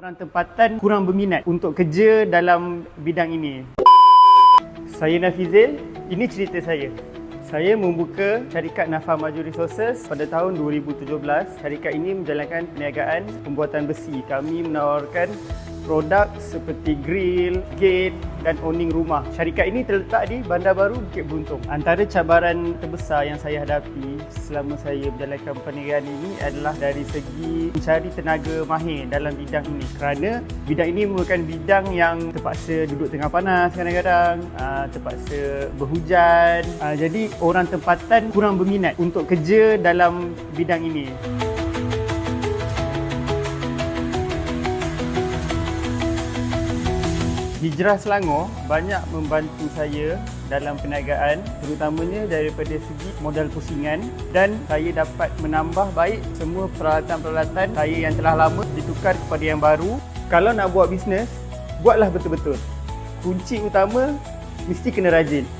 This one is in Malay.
orang tempatan kurang berminat untuk kerja dalam bidang ini. Saya Nafizil, ini cerita saya. Saya membuka syarikat Nafa Maju Resources pada tahun 2017. Syarikat ini menjalankan perniagaan pembuatan besi. Kami menawarkan produk seperti grill, gate dan awning rumah. Syarikat ini terletak di Bandar Baru, Bukit Beruntung. Antara cabaran terbesar yang saya hadapi selama saya menjalankan perniagaan ini adalah dari segi mencari tenaga mahir dalam bidang ini. Kerana bidang ini merupakan bidang yang terpaksa duduk tengah panas kadang-kadang, aa, terpaksa berhujan. Aa, Jadi orang tempatan kurang berminat untuk kerja dalam bidang ini. Hijrah Selangor banyak membantu saya dalam perniagaan terutamanya daripada segi modal pusingan dan saya dapat menambah baik semua peralatan-peralatan saya yang telah lama ditukar kepada yang baru. Kalau nak buat bisnes, buatlah betul-betul. Kunci utama mesti kena rajin.